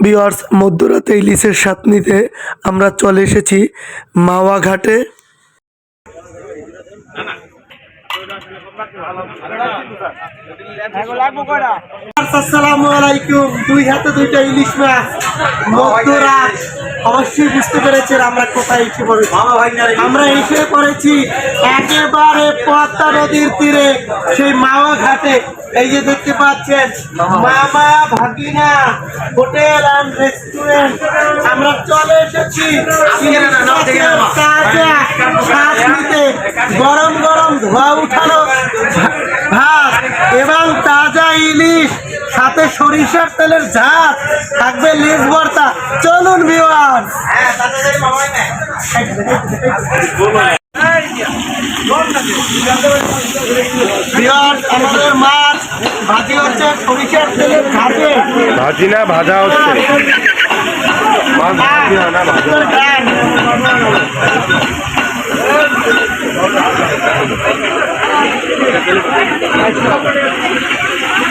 বিওয়ার্স মধ্যরাতে ইলিশের স্বাদ নিতে আমরা চলে এসেছি মাওয়া ঘাটে আসসালামু আলাইকুম। দুই হাতে দুইটা ইলিশ মাছ। মধ্যরাত। অবশ্যই বুঝতে পেরেছেন আমরা কোথায় এসে পড়েছি আমরা এসে পড়েছি একেবারে পদ্মা নদীর তীরে সেই মাওয়া ঘাটে এই যে দেখতে পাচ্ছেন মামা ভাগিনা হোটেল অ্যান্ড রেস্টুরেন্ট আমরা চলে এসেছি গরম গরম ধোয়া উঠানো ভাত এবং তাজা ইলিশ সাথে সরিষার তেলের ঝাঁপ থাকবে লিস ভর্তা। চলুন বিমান ভাজি সরিষার তেলের না, ভাজা হচ্ছে। না, ভাজা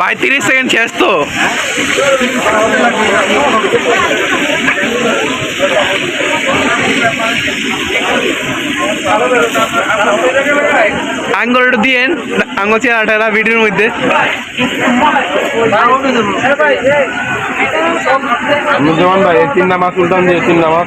ভাই তিরিশ সেকেন্ড শেষ তো। আঙ্গুল একটু দিয়েন আঙ্গুল চেহারাটা ভিডিওর মধ্যে। যেমন ভাই তিন নামাজ উল্টান দিয়ে তিন নামাজ।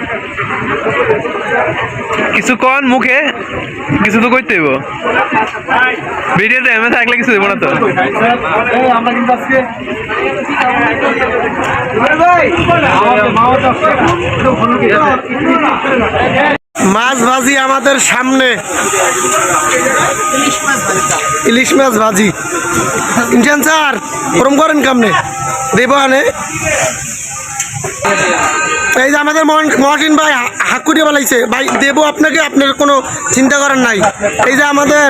কিছু কন মুখে, কিছু তো করতে হইব। ভিডিওতে এমএ থাকলে কিছু দেবো না তো। মাছ ভাজি আমাদের সামনে। ইলিশ মাছ ভাজি। ইনশান স্যার, ওরম করেন কামনে? দেব আনে। এই যে আমাদের মহাসিন ভাই হা- হাক করিয়ে বলাইছে। ভাই, দেব আপনাকে, আপনার কোনো চিন্তা করার নাই। এই যে আমাদের